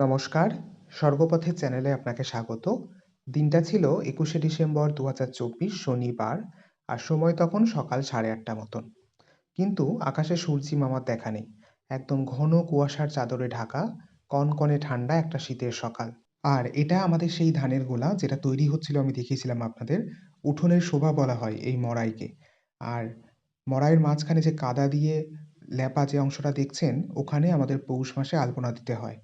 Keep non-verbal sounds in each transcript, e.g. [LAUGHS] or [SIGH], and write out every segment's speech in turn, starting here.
নমস্কার, স্বর্গপথের চ্যানেলে আপনাকে স্বাগত। দিনটা ছিল একুশে ডিসেম্বর দু হাজার চব্বিশ শনিবার আর সময় তখন সকাল সাড়ে আটটা মতন। কিন্তু আকাশে সূর্যি মামার দেখা নেই। একদম ঘন কুয়াশার চাদরে ঢাকা, কনকনে ঠান্ডা একটা শীতের সকাল। আর এটা আমাদের সেই ধানের গোলা যেটা তৈরি হচ্ছিল, আমি দেখিয়েছিলাম আপনাদের, উঠোনের শোভা বলা হয় এই মড়াইকে। আর মড়াইয়ের মাঝখানে যে কাদা দিয়ে ল্যাপা যে অংশটা দেখছেন, ওখানে আমাদের পৌষ মাসে আলপনা দিতে হয়।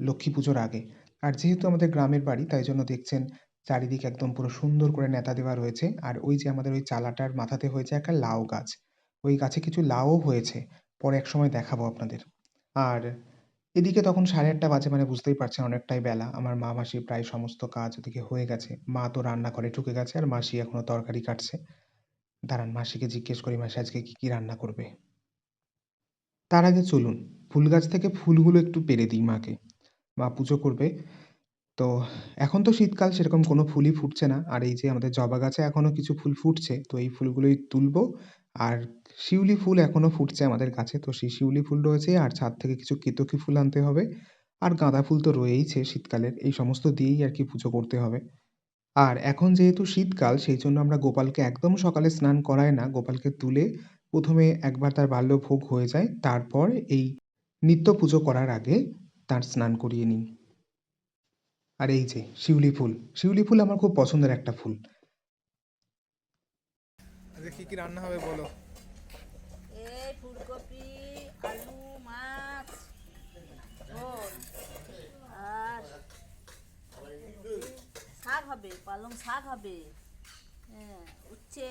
লক্ষ্মী পুজোর আগে। আর যেহেতু আমাদের গ্রামের বাড়ি, তাই জন্য দেখছেন চারিদিকে একদম পুরো সুন্দর করে নেতা দেওয়া রয়েছে। আর ওই যে আমাদের ওই চালাটার মাথাতে হয়েছে একটা লাউ গাছ। ওই গাছে কিছু লাউও হয়েছে। পরে এক সময় দেখাবো আপনাদের। আর এদিকে তখন সাড়ে আটটা বাজে মানে বুঝতেই পারছেন অনেকটাই বেলা। আমার মা মাসি প্রায় সমস্ত কাজ ওদিকে হয়ে গেছে। মা তো রান্না করে ঢুকে গেছে আর মাসি এখনও তরকারি কাটছে। দাঁড়ান, মাসিকে জিজ্ঞেস করি, মাসি, আজকে কি কি রান্না করবে? তার আগে চলুন, ফুল গাছ থেকে ফুলগুলো একটু পেরে দিই মাকে। মা পুজো করবে। তো এখন তো শীতকাল, সেরকম কোনো ফুলই ফুটছে না। আর এই যে আমাদের জবা গাছে এখনও কিছু ফুল ফুটছে, তো এই ফুলগুলোই তুলবো। আর শিউলি ফুল এখনও ফুটছে আমাদের গাছে, তো সেই শিউলি ফুল রয়েছে। আর ছাদ থেকে কিছু কেতকী ফুল আনতে হবে। আর গাঁদা ফুল তো রয়েইছে শীতকালের, এই সমস্ত দিয়েই আর কি পুজো করতে হবে। আর এখন যেহেতু শীতকাল, সেই জন্য আমরা গোপালকে একদম সকালে স্নান করাই না। গোপালকে তুলে প্রথমে একবার তার বাল্যভোগ হয়ে যায়। তারপর এই নিত্য পুজো করার আগে তার স্নান করিয়ে নিই আর এই যে শিউলি ফুল। শিউলি ফুল আমার খুব পছন্দের একটা ফুল। আজকে কি কি রান্না হবে বলো? এই ফুলকপি আলু মাছ আর শাক হবে পালং শাক হবে। হ্যাঁ উচ্ছে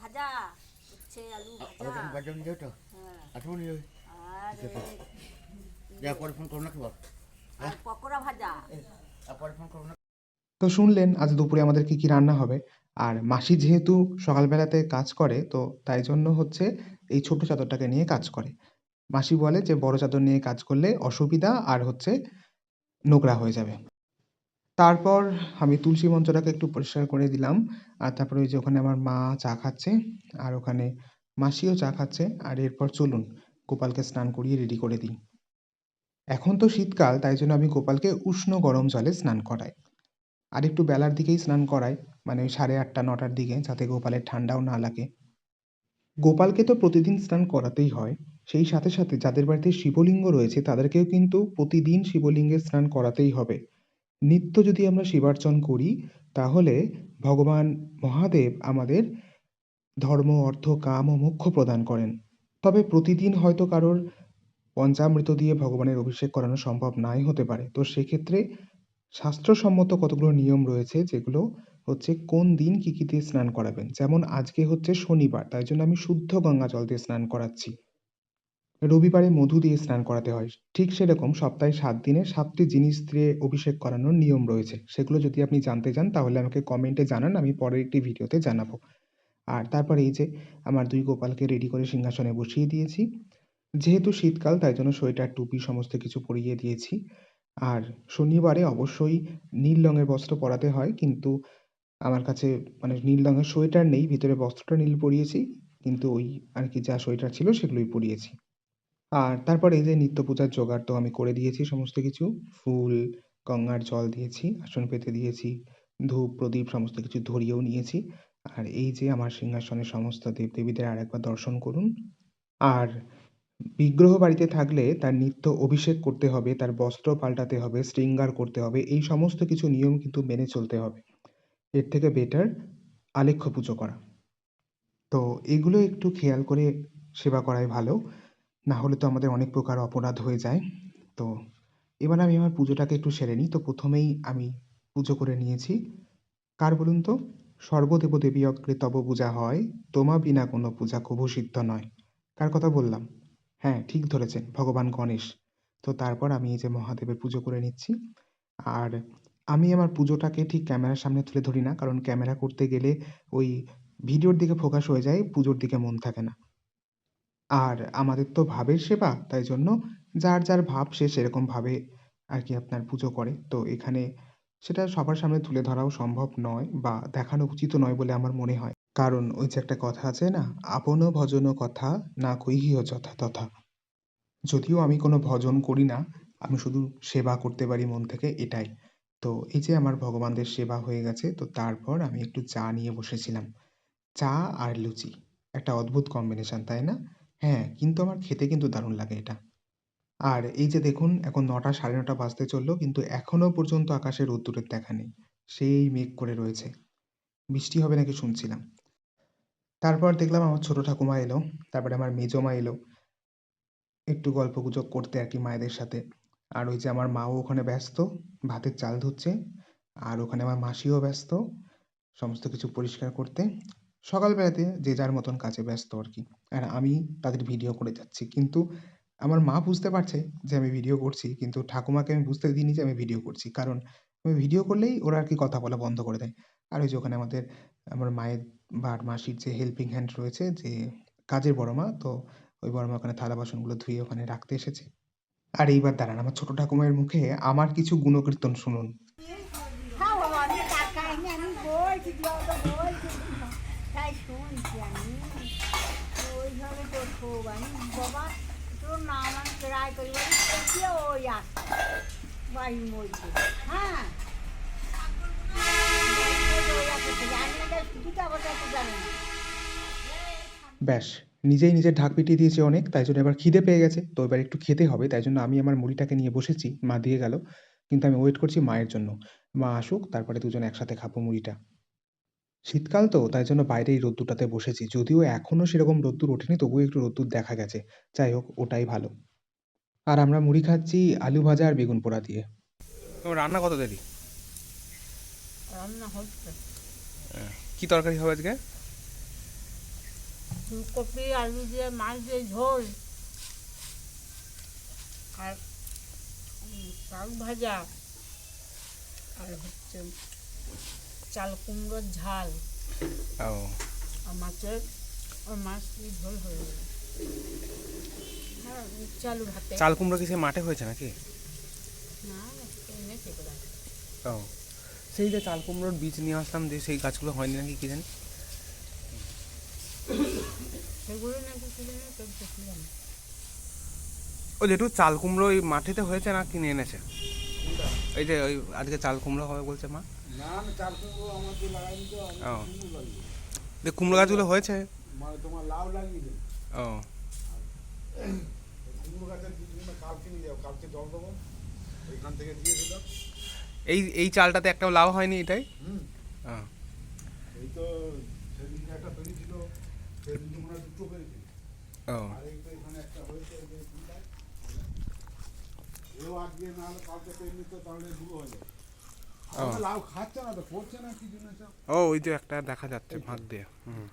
ভাজা উচ্ছে আলু ভাজা। হ্যাঁ। আর পরে ফোন করো না কি বল পকোড়া ভাজা। পরে ফোন করো না। তো শুনলেন আজ দুপুরে আমাদের কি কি রান্না হবে? আর মাসি যেহেতু সকালবেলাতে কাজ করে তো তাই জন্য হচ্ছে এই ছোট চাদরটাকে নিয়ে কাজ করে। মাসি বলে যে বড় চাদর নিয়ে কাজ করলে অসুবিধা আর হচ্ছে নোংরা হয়ে যাবে। তারপর আমি তুলসী মঞ্চটাকে একটু পরিষ্কার করে দিলাম। আর তারপরে ওই যে ওখানে আমার মা চা খাচ্ছে আর ওখানে মাসিও চা খাচ্ছে। আর এরপর চলুন গোপালকে স্নান করিয়ে রেডি করে দিই। এখন তো শীতকাল, তাই জন্য আমি গোপালকে উষ্ণ গরম জলে স্নান করাই। আর একটু বেলার দিকেই স্নান করাই মানে ওই সাড়ে আটটা, নটার দিকে, যাতে গোপালের ঠান্ডাও না লাগে। গোপালকে তো প্রতিদিন স্নান করাতেই হয়। সেই সাথে সাথে যাদের বাড়িতে শিবলিঙ্গ রয়েছে, তাদেরকেও কিন্তু প্রতিদিন শিবলিঙ্গে স্নান করাতেই হবে। নিত্য যদি আমরা শিবার্চন করি, তাহলে ভগবান মহাদেব আমাদের ধর্ম, অর্থ, কাম ও মোক্ষ প্রদান করেন। তবে প্রতিদিন হয়তো কারোর পঞ্চামৃত দিয়ে ভগবানের অভিষেক করানো সম্ভব নাই হতে পারে। তো সেক্ষেত্রে শাস্ত্রসম্মত কতগুলো নিয়ম রয়েছে যেগুলো হচ্ছে কোন দিন কী কী দিয়ে স্নান করাবেন? যেমন আজকে হচ্ছে শনিবার, তাই জন্য আমি শুদ্ধ গঙ্গা জল দিয়ে স্নান করাচ্ছি। রবিবারে মধু দিয়ে স্নান করাতে হয়। ঠিক সেরকম সপ্তাহে সাত দিনে সাতটি জিনিস দিয়ে অভিষেক করানোর নিয়ম রয়েছে। সেগুলো যদি আপনি জানতে চান, তাহলে আমাকে কমেন্টে জানান, আমি পরের একটি ভিডিওতে জানাব। আর তারপরে এই যে আমার দুই গোপালকে রেডি করে সিংহাসনে বসিয়ে দিয়েছি। যেহেতু শীতকাল, তাই জন্য সোয়েটার, টুপি সমস্ত কিছু পরিয়ে দিয়েছি। আর শনিবারে অবশ্যই নীল রঙের বস্ত্র পরাতে হয়, কিন্তু আমার কাছে মানে নীল রঙের সোয়েটার নেই, ভিতরে বস্ত্রটা নীল পরিয়েছি, কিন্তু ওই আর কি যা সোয়েটার ছিল সেগুলোই পরিয়েছি। আর তারপর এই যে নিত্য পূজার জোগাড় তো আমি করে দিয়েছি সমস্ত কিছু, ফুল, গঙ্গার জল দিয়েছি আসন পেতে দিয়েছি, ধূপ, প্রদীপ সমস্ত কিছু ধরিয়েও নিয়েছি। আর এই যে আমার সিংহাসনের সমস্ত দেবদেবীদের আর একবার দর্শন করুন। আর বিগ্রহ বাড়িতে থাকলে তার নিত্য অভিষেক করতে হবে, তার বস্ত্র পাল্টাতে হবে, শৃঙ্গার করতে হবে, এই সমস্ত কিছু নিয়ম কিন্তু মেনে চলতে হবে। এর থেকে বেটার আলেখ্য পুজো করা। তো এগুলো একটু খেয়াল করে সেবা করাই ভালো, না হলে তো আমাদের অনেক প্রকার অপরাধ হয়ে যায়। তো এবার আমি আমার পুজোটাকে একটু সেরে নিই। তো প্রথমেই আমি পুজো করে নিয়েছি। কার বলুন তো? সর্বদেব দেবী অগ্রে তব পূজা হয় তোমা বিনা কোনো পূজা, কভু সিদ্ধ নয়। কার কথা বললাম? হ্যাঁ ঠিক ধরেছেন, ভগবান গণেশ। তো তারপর আমি এই যে মহাদেবের পুজো করে নিচ্ছি। আর আমি আমার পুজোটাকে ঠিক ক্যামেরার সামনে তুলে ধরি না, কারণ ক্যামেরা করতে গেলে ওই ভিডিওর দিকে ফোকাস হয়ে যায়, পুজোর দিকে মন থাকে না। আর আমাদের তো ভাবের সেবা, তাই জন্য যার যার ভাব সে সেরকমভাবে আর কি আপনার পুজো করে। তো এখানে সেটা সবার সামনে তুলে ধরাও সম্ভব নয় বা দেখানো উচিত নয় বলে আমার মনে হয়। কারণ ওই যে একটা কথা আছে না আপন ভজন কথা, না কইহিও যথা তথা। যদিও আমি কোনো ভজন করি না, আমি শুধু সেবা করতে পারি মন থেকে এটাই। তো এই যে আমার ভগবানদের সেবা হয়ে গেছে, তো তারপর আমি একটু চা নিয়ে বসেছিলাম। চা আর লুচি, একটা অদ্ভুত কম্বিনেশন তাই না? হ্যাঁ কিন্তু আমার খেতে কিন্তু দারুণ লাগে এটা। আর এই যে দেখুন, এখন নটা সাড়ে নটা বাজতে চলল, কিন্তু এখনও পর্যন্ত আকাশে রোদ্দুরের দেখা নেই, সেই মেঘ করে রয়েছে। বৃষ্টি হবে নাকি শুনছিলাম? তারপর দেখলাম আমার ছোট ঠাকুমা এলো, তারপরে আমার মেজো মা এলো। একটু গল্প গুজব করতে আর কি মায়েদের সাথে। আর ওই যে আমার মাও ওখানে ব্যস্ত, ভাতের চাল ধুচ্ছে আর ওখানে আমার মাসিও ব্যস্ত, সমস্ত কিছু পরিষ্কার করতে। সকালবেলাতে যে যার মতন কাজে ব্যস্ত আর কি। আর আমি তাদের ভিডিও করে যাচ্ছি। কিন্তু আমার মা বুঝতে পারছে যে আমি ভিডিও করছি, কিন্তু ঠাকুমাকে আমি বুঝতে দিইনি যে আমি ভিডিও করছি। কারণ আমি ভিডিও করলেই ওরা আর কি কথা বলা বন্ধ করে দেয়। আর ওই যে ওখানে আমাদের, আমার মায়ের আর মাসির যে হেল্পিং হ্যান্ড রয়েছে, যে কাজের বড় মা, তো ওই বড় মা ওখানে থালা বাসনগুলো ধুয়ে ওখানে রাখতে এসেছে। আর এইবার দাঁড়ান, আমার ছোট ঠাকুমায়ের মুখে আমার কিছু গুণকীর্তন শুনুন। হ্যাঁ। ব্যাস, নিজেই নিজের ঢাক পিটিয়ে দিয়েছে অনেক, তাই জন্য এবার খিদে পেয়ে গেছে। তো এবার একটু খেতে হবে, তাই জন্য আমি আমার মুড়িটাকে নিয়ে বসেছি, মা দিয়ে গেল। কিন্তু আমি ওয়েট করছি মায়ের জন্য। মা আসুক, তারপরে দুজন একসাথে খাব মুড়িটা। শীতকাল তো, তাই জন্য বাইরে এই রোদ্দুরটাতে বসেছি। যদিও এখনও সেরকম রোদ্দুর ওঠেনি, তবুও একটু রোদ্দুর দেখা গেছে। যাই হোক, ওটাই ভালো। আর আমরা মুড়ি খাচ্ছি আলু ভাজা আর বেগুন পোড়া দিয়ে। রান্না কত দেরি? রান্না হচ্ছে। কি তরকারি হবে আজকে? ফুলকপি আলু দিয়ে মাছ দিয়ে ঝোল। আর শাক ভাজা। আর হচ্ছে চাল কুমড়োর ঝাল। ও। আর মাছের আর মাছ দিয়ে ঝোল হয়ে হ্যাঁ চালু ভাতে। চাল কুমড়ো কি সে মাঠে হয়েছে নাকি? না কোথায় ও। সেই যে চাল কুমড়োর বীজ নিয়ে আসলাম যে সেই গাছগুলো হয়নি নাকি কি জানি? ও যেটু চাল কুমড়ো ওই মাঠেতে হয়েছে না কিনে এনেছে? এই যে ওই আজকে চাল কুমড়ো হবে বলছে মা। না না চাল কুমড়ো আমাকে লাগাইনি তো আমি ও। কুমড়ো যে কুমড়ো গাছগুলো হয়েছে? মানে ও। কুমড়ো গাছের কালকে নিয়ে যাও কালকে জল দেবো এইখান থেকে দিয়ে দিলাম। এই এই চালটাতে একটাও লাভ হয়নি এটাই? হুম। ও। এই তো একটা একটা হয়ে ওই একটা দেখা যাচ্ছে ভাগ দিয়ে হুম।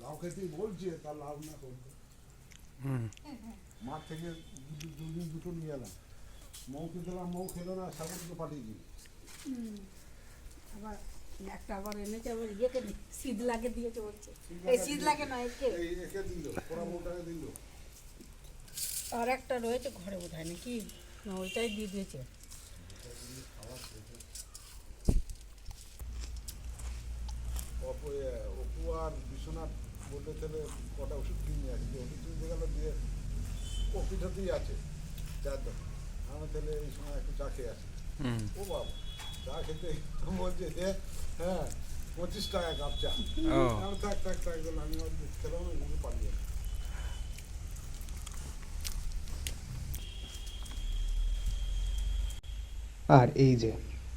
লাউ খেতেই বলছে তার লাউ না করবে হুম। মাঠ থেকে দুদিন দুটো নিয়ে এলাম। মৌকে দিলাম মৌ খেলো না সাগরকে পাঠিয়ে দিই আবার একটা আবার এনেছে আবার ইয়েকে শীতলাকে দিয়েছে বলছে। এই শীতলাকে নয় একে। একে দিল পোড়া মৌটাকে দিল। আর একটা রয়েছে ঘরে বোধ হয় নাকি? না ওইটাই দিয়ে দিয়েছে। অপু আর বিশ্বনাথ বলতে কটা ওষুধ কিনে যে ওষুধ কিনতে গেলে দিয়ে ও পিঠাতেই আছে। চার দোকান আমি তাহলে এই সময় একটু চা খেয়ে আসি। ও বাবা চা খেতে [LAUGHS] বলছে যে হ্যাঁ পঁচিশ টাকা কাপ চা। আমি থাক থাক থাক বলে আমি আর খেলাম না কিন্তু পালিয়ে আর এই যে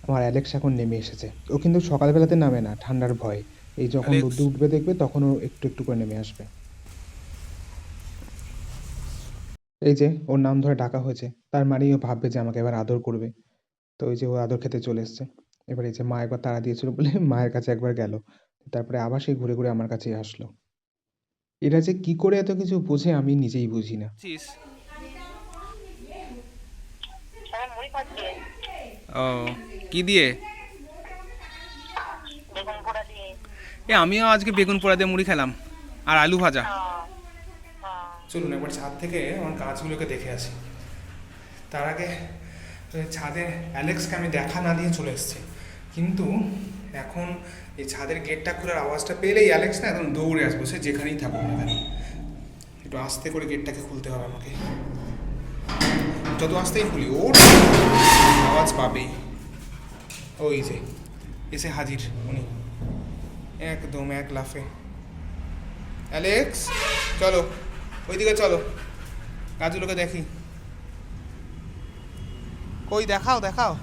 আমার অ্যালেক্স এখন নেমে এসেছে। ও কিন্তু সকালবেলাতে নামে না ঠান্ডার ভয়। এই যখন? রোদ্দুর উঠবে দেখবে তখন ও একটু একটু করে নেমে আসবে। এই যে ওর নাম ধরে ডাকা হয়েছে। তার মানেই ও ভাববে যে আমাকে এবার আদর করবে। তো ওই যে ও আদর খেতে চলে এসছে। এবার এই যে মা একবার তাড়া দিয়েছিল বলে [LAUGHS] মায়ের কাছে একবার গেল। তারপরে আবার সেই ঘুরে ঘুরে আমার কাছেই আসলো। এরা যে কি করে এত কিছু বোঝে আমি নিজেই বুঝি না। ও কি দিয়ে? এ আমিও আজকে বেগুন পোড়া দিয়ে মুড়ি খেলাম। আর আলু ভাজা। চলুন একবার ছাদ থেকে আমার গাছগুলোকে দেখে আসি। তার আগে ছাদে অ্যালেক্সকে আমি দেখা না দিয়ে চলে এসেছি। কিন্তু এখন এই ছাদের গেটটা খোলার আওয়াজটা পেলেই অ্যালেক্স না একদম দৌড়ে আসব, সে যেখানেই থাকুক না কেন। একটু আস্তে করে গেটটাকে খুলতে হবে আমাকে। যত আস্তেই খুলি, ওর আওয়াজ পাবেই। ওই যে, এসে হাজির উনি। একদম এক লাফে। অ্যালেক্স, চলো। ওইদিকে চলো। গাছগুলোকে দেখি। কই, দেখাও দেখাও।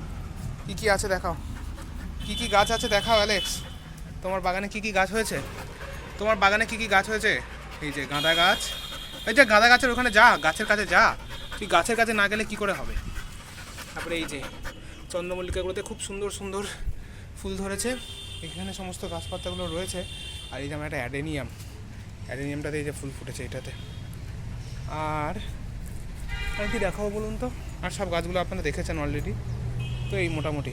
কি কি আছে দেখাও। কি কি গাছ আছে দেখাও, অ্যালেক্স। তোমার বাগানে কি কি গাছ হয়েছে? তোমার বাগানে কি কি গাছ হয়েছে? এই যে গাঁদা গাছ। এই যে গাঁদা গাছের ওখানে যা, গাছের কাছে যা। তুই গাছের কাছে না গেলে কি করে হবে? তারপরে এই যে চন্দ্রমল্লিকাগুলোতে খুব সুন্দর সুন্দর ফুল ধরেছে। এখানে সমস্ত গাছপাতাগুলো রয়েছে। আর এই যে আমার একটা অ্যাডেনিয়াম। অ্যাডেনিয়ামটাতে এই যে ফুল ফুটেছে এটাতে। আর আর কি দেখাবো বলুন তো? আর সব গাছগুলো আপনারা দেখেছেন অলরেডি তো এই মোটামুটি।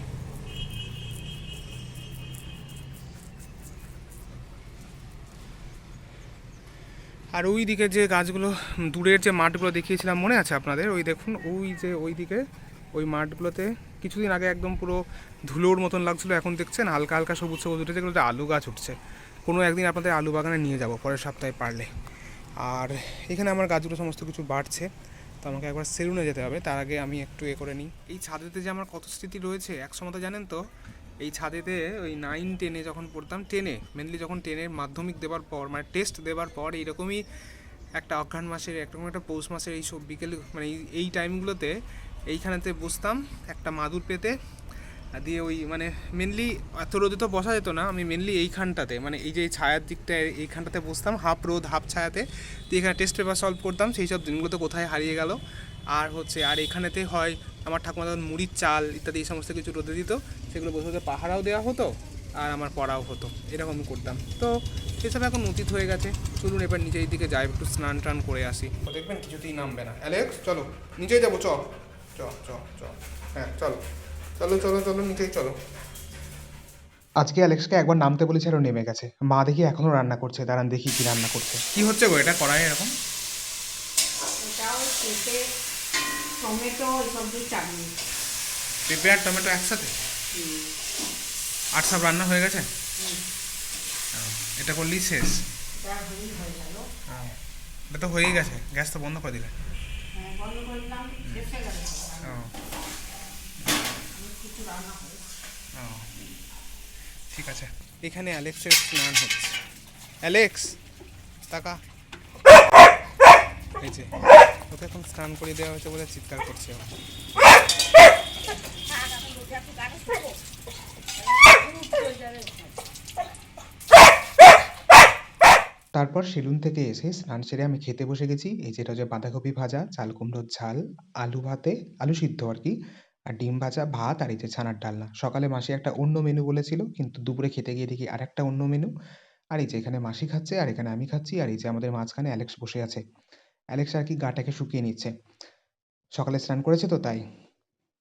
আর ওই দিকে যে গাছগুলো, দূরের যে মাঠগুলো দেখিয়েছিলাম মনে আছে আপনাদের? ওই দেখুন, ওই যে ওই দিকে, ওই মাঠগুলোতে কিছুদিন আগে একদম পুরো ধুলোর মতন লাগছিল, এখন দেখছেন হালকা হালকা সবুজ সবুজ উঠেছে যেগুলোতে আলু গাছ উঠছে। কোনো একদিন আপনাদের আলু বাগানে নিয়ে যাব, পরের সপ্তাহে পারলে। আর এখানে আমার গাছগুলো সমস্ত কিছু বাড়ছে, তো আমাকে একবার সেলুনে যেতে হবে, তার আগে আমি একটু এ করে নিই। এই ছাদেতে যে আমার কত স্মৃতি রয়েছে একসময় তো জানেন তো? এই ছাদেতে ওই নাইন টেনে যখন পড়তাম টেনে মেনলি যখন টেনের মাধ্যমিক দেওয়ার পর মানে টেস্ট দেওয়ার পর এইরকমই একটা অঘ্রাণ মাসের, একরকম একটা পৌষ মাসের এই সব বিকেল মানে এই- টাইমগুলোতে এইখানেতে বসতাম, একটা মাদুর পেতে দিয়ে ওই মানে মেনলি এত রোদে তো বসা যেত না, আমি মেনলি এইখানটাতে মানে এই যে ছায়ার দিকটায় এইখানটাতে বসতাম হাফ রোদ হাফ ছায়াতে। দিয়ে এখানে টেস্ট পেপার সলভ করতাম, সেই সব দিনগুলো তো কোথায় হারিয়ে গেল। আর হচ্ছে, আর এখানেতে হয়, আমার ঠাকুমা তখন মুড়ির চাল ইত্যাদি, এই সমস্ত কিছু রোদে দিত, সেগুলো বসে বসে পাহারাও দেওয়া হতো, আর আমার পড়াও হতো, এরকম করতাম। তো সেসব এখন উচিত হয়ে গেছে, চলুন এবার নিচের দিকে যাই, একটু স্নান টান করে আসি। দেখবেন কিছুতেই নামবে না। অ্যালেক্স, চলো নিজেই যাব, চ চ চ চ হ্যাঁ চলো। চলো চলো চলো নিচেই চলো। আজকে অ্যালেক্সকে একবার নামতে বলেছে আরও নেমে গেছে। মা দেখি এখনও রান্না করছে। দাঁড়ান দেখি কি রান্না করছে। কি হচ্ছে গো? এটা কড়াই এরকম? এটাও পেঁপে টমেটো এসব দিয়ে চাটনি। পেঁপে আর টমেটো একসাথে? আর সব রান্না হয়ে গেছে? এটা করলেই শেষ। এটা হয়েই হয়ে গেল। ও, এটা তো হয়েই গেছে। গ্যাস তো বন্ধ করে দিলে। হ্যাঁ, বন্ধ করলাম শেষ ও। কিছু রান্না হয়ে ঠিক আছে। এখানে অ্যালেক্সের স্নান হচ্ছে। অ্যালেক্স টাকা এই যে ওকে এখন স্নান করে দেওয়া হয়েছে বলে চিৎকার করছে তারপর সেলুন থেকে এসে স্নান সেরে আমি খেতে বসে গেছি। এই যেটা হচ্ছে বাঁধাকপি ভাজা চাল কুমড়োর ঝাল আলু ভাতে আলু সিদ্ধ আর কি। আর ডিম ভাজা, ভাত আর এই যে ছানার ডালনা। সকালে মাসি একটা অন্য মেনু বলেছিল, কিন্তু দুপুরে খেতে গিয়ে দেখি আর একটা অন্য মেনু আর এই যে এখানে মাসি খাচ্ছে আর এখানে আমি খাচ্ছি আর এই যে আমাদের মাঝখানে অ্যালেক্স বসে আছে। অ্যালেক্স আর কি গাটাকে শুকিয়ে নিচ্ছে। সকালে স্নান করেছে তো তাই।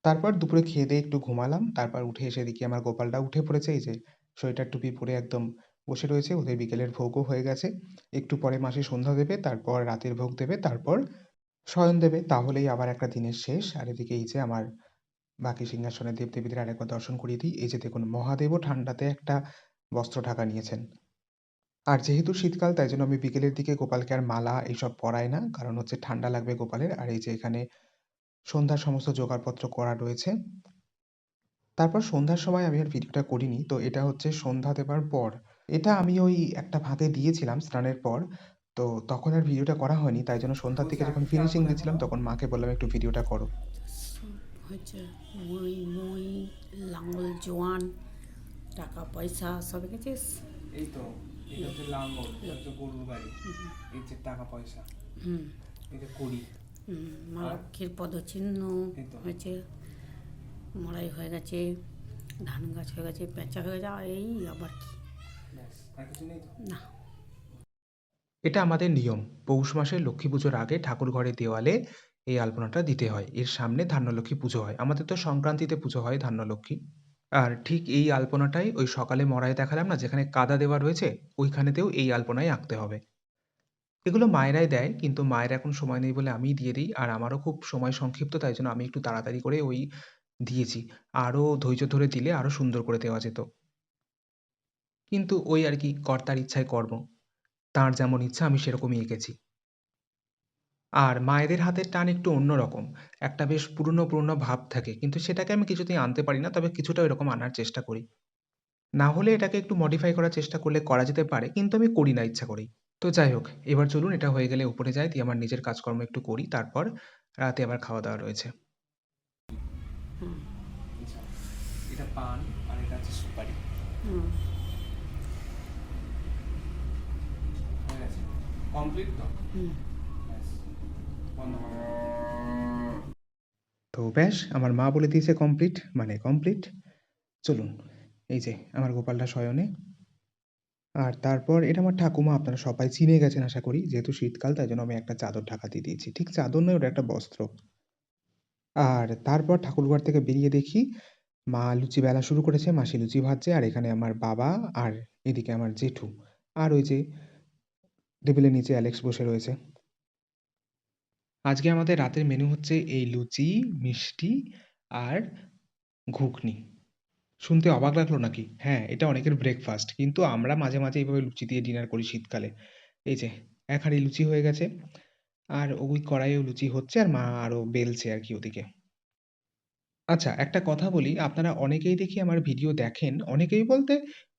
তারপর দুপুরে খেয়ে দিয়ে একটু ঘুমালাম। তারপর উঠে এসে দেখি আমার গোপালটা উঠে পড়েছে। এই যে সোয়েটার টুপি পরে একদম বসে রয়েছে। ওদের বিকেলের ভোগও হয়ে গেছে। একটু পরে মাসি সন্ধ্যা দেবে, তারপর রাতের ভোগ দেবে, তারপর শয়ন দেবে। তাহলেই আবার একটা দিনের শেষ। আর এদিকে এই যে আমার বাকি সিংহাসনের দেবদেবীদের আরেকবার দর্শন করিয়ে দিই। এই যে দেখুন মহাদেবও ঠান্ডাতে একটা বস্ত্র ঢাকা নিয়েছেন। আর যেহেতু শীতকাল তাই জন্য আমি বিকেলের দিকে গোপালকে আর মালা এইসব পরাই না কারণ হচ্ছে ঠান্ডা লাগবে গোপালের। আর এই যে এখানে সন্ধ্যার সমস্ত জোগাড়পত্র করা রয়েছে। তারপর সন্ধ্যার সময় আমি আর ভিডিওটা করিনি তো এটা হচ্ছে সন্ধ্যা দেবার পর। এটা আমি ওই একটা ফাঁকে দিয়েছিলাম স্নানের পর তো তখন আর ভিডিওটা করা হয়নি তাই জন্য সন্ধ্যার দিকে যখন ফিনিশিং দিচ্ছিলাম তখন মাকে বললাম একটু ভিডিওটা করো। হচ্ছে মই মই লাঙল জোয়ান টাকা পয়সা সব গেছিস এই তো এটা হচ্ছে লাঙ্গল এটা হচ্ছে গরুর গাড়ি এই যে টাকা পয়সা হুম। এই যে কড়ি। হুম, মা লক্ষ্মীর পদচিহ্ন। হয়েছে মড়াই হয়ে গেছে ধান গাছ হয়ে গেছে পেঁচা হয়ে গেছে এই আবার কি? না। এটা আমাদের নিয়ম পৌষ মাসে লক্ষ্মী পুজোর আগে ঠাকুর ঘরে দেওয়ালে এই আলপনাটা দিতে হয়। এর সামনে ধান্যলক্ষ্মী পুজো হয়। আমাদের তো সংক্রান্তিতে পুজো হয় ধান্যলক্ষ্মী। আর ঠিক এই আলপনাটাই ওই সকালে মড়াই দেখালাম না, যেখানে কাদা দেওয়া রয়েছে, ওইখানেতেও এই আলপনাই আঁকতে হবে। এগুলো মায়েরাই দেয়, কিন্তু মায়ের এখন সময় নেই বলে আমিই দিয়ে দিই, আর আমারও খুব সময় সংক্ষিপ্ত, তাই জন্য আমি একটু তাড়াতাড়ি করে ওই দিয়েছি। আরও ধৈর্য ধরে দিলে আরও সুন্দর করে দেওয়া যেত। কিন্তু ওই আর কি কর্তার ইচ্ছায় কর্ম তার যেমন ইচ্ছা আমি সেরকমই এঁকেছি। আর মায়েদের হাতের টান একটু অন্যরকম। একটা বেশ পুরনো, পুরনো ভাব থাকে। কিন্তু সেটাকে আমি কিছুতেই আনতে পারি না। তবে কিছুটা ওইরকম আনার চেষ্টা করি। না হলে এটাকে একটু মডিফাই করার চেষ্টা করলে করা যেতে পারে। কিন্তু আমি করি না ইচ্ছা করেই। তো যাই হোক, এবার চলুন এটা হয়ে গেলে উপরে যাই। দিয়ে আমার নিজের কাজকর্ম একটু করি। তারপর রাতে আবার খাওয়া-দাওয়া রয়েছে। এটা পান আর এটা হচ্ছে সুপারি হুম কমপ্লিট তো হুম ব্যাস বন্ধ করো। তো ব্যাস আমার মা বলে দিয়েছে কমপ্লিট মানে কমপ্লিট। চলুন, এই যে আমার গোপালটা শয়নে। আর তারপর এটা আমার ঠাকুমা, আপনারা সবাই চিনে গেছেন আশা করি। যেহেতু শীতকাল, তাই জন্য আমি একটা চাদর ঢাকা দিয়ে দিয়েছি। ঠিক চাদর নয়, ওটা একটা বস্ত্র। আর তারপর ঠাকুরঘর থেকে বেরিয়ে দেখি, মা লুচি বেলা শুরু করেছে। মাসি লুচি ভাজছে। আর এখানে আমার বাবা আর এদিকে আমার জেঠু। আর ওই যে টেবিলের নিচে অ্যালেক্স বসে রয়েছে। আজকে আমাদের রাতের মেনু হচ্ছে এই লুচি, মিষ্টি আর ঘুগনি। শুনতে অবাক লাগল নাকি? হ্যাঁ, এটা অনেকের ব্রেকফাস্ট। কিন্তু আমরা মাঝে, মাঝে এইভাবে লুচি দিয়ে ডিনার করি শীতকালে। এই যে এক হাঁড়ি লুচি হয়ে গেছে। আর ওই কড়াইয়েও লুচি হচ্ছে আর মা আরও বেলছে আর কি ওদিকে। আচ্ছা একটা কথা বলি, আপনারা অনেকেই দেখি আমার ভিডিও দেখেন। অনেকেই বলতে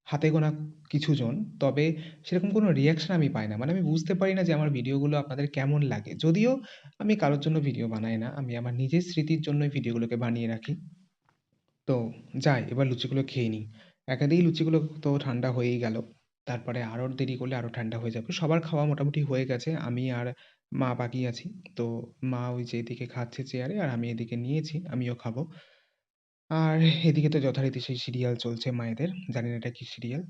হাতে গোনা কিছুজন। তবে সেরকম কোনো রিঅ্যাকশন আমি পাই না। মানে আমি বুঝতে পারি না যে আমার ভিডিওগুলো আপনাদের কেমন লাগে। যদিও আমি কারোর জন্য ভিডিও বানাই না। আমি আমার নিজের স্মৃতির জন্যই ভিডিওগুলোকে বানিয়ে রাখি। তো যাই, এবার লুচিগুলো খেয়ে নিই। একাদিকেই লুচিগুলো তো ঠান্ডা হয়েই গেল। তারপরে আরও দেরি করলে আরও ঠান্ডা হয়ে যাবে। সবার খাওয়া মোটামুটি হয়ে গেছে। আমি আর মা বাকি আছি। তো মা ওই যে এদিকে খাচ্ছে চেয়ারে, আর আমি এদিকে নিয়েছি। আমিও খাব। আর এদিকে তো যথারীতি সেই সিরিয়াল চলছে মায়েদের। জানি না এটা কি সিরিয়াল।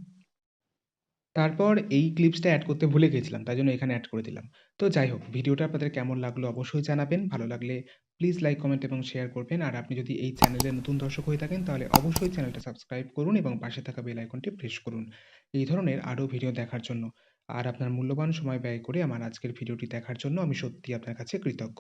তারপর এই ক্লিপসটা অ্যাড করতে ভুলে গেছিলাম। তাই জন্য এখানে অ্যাড করে দিলাম। তো যাই হোক ভিডিওটা আপনাদের কেমন লাগল অবশ্যই জানাবেন। ভালো লাগলে প্লিজ লাইক, কমেন্ট এবং শেয়ার করবেন। আর আপনি যদি এই চ্যানেলের নতুন দর্শক হয়ে থাকেন তাহলে অবশ্যই চ্যানেলটা সাবস্ক্রাইব করুন এবং পাশে থাকা বেল আইকনটি প্রেস করুন। এই ধরনের আরও ভিডিও দেখার জন্য। আর আপনার মূল্যবান সময় ব্যয় করে আমার আজকের ভিডিওটি দেখার জন্য আমি সত্যিই আপনার কাছে কৃতজ্ঞ।